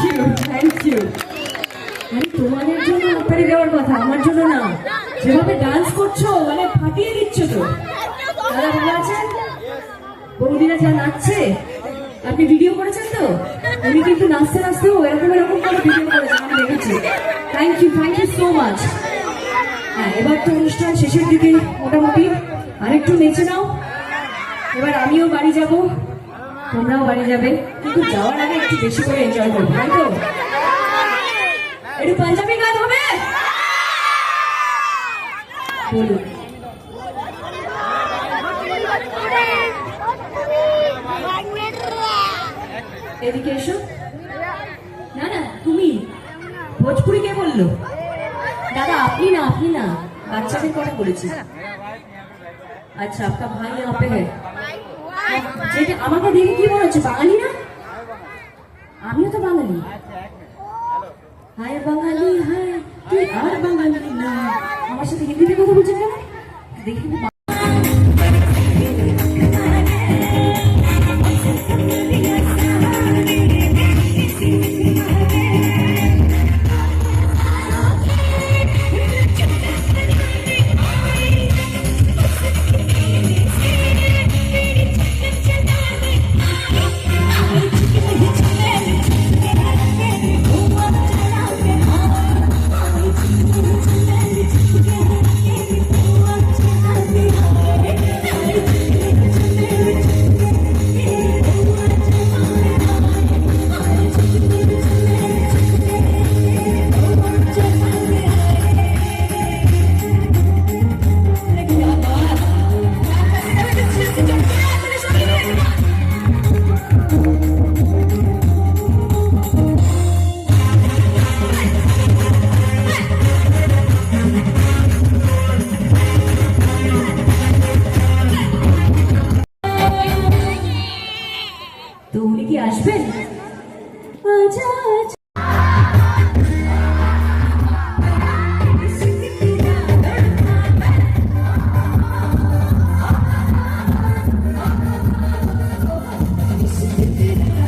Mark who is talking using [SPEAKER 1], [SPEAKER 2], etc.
[SPEAKER 1] Thank you মানে তোমাদের জন্য দেওয়ার কথা, আমার জন্য না। যেভাবে ডান্স করছ মানে ফাটিয়ে দিচ্ছ তো। দাদা ভালো আছেন? বৌদিরা যা নাচছে। আপনি ভিডিও করেছেন তো? উনি কিন্তু নাচতে নাচতেও এরকম এরকম করে ভিডিও করেছেন, আমি দেখেছি। Thank you thank you so much হ্যাঁ এবার তো অনুষ্ঠান শেষের দিকে মোটামুটি। আরেকটু নেচে নাও। এবার আমিও বাড়ি যাব। তোমরাও বাড়ি যাবে কিন্তু যাওয়ার আগে একটু বেশি করে এনজয় করবো তাই তো একটু পাঞ্জাবি গান হবে বলুন এদিকে এসো না না তুমি ভোজপুরি কে বললো দাদা আপনি না আপনি না বাচ্চাদের কথা বলেছি আচ্ছা আপনার ভাই यहाँ पे है যেটা আমাকে দেখে কি মনে হচ্ছে বাঙালি না? আমিও তো বাঙালি। হায় বাঙালি, হায়, তুই আর বাঙালি না। আমার সাথে হিন্দিতে কথা বলছেন কেন? দেখি I আসবেন Thank you.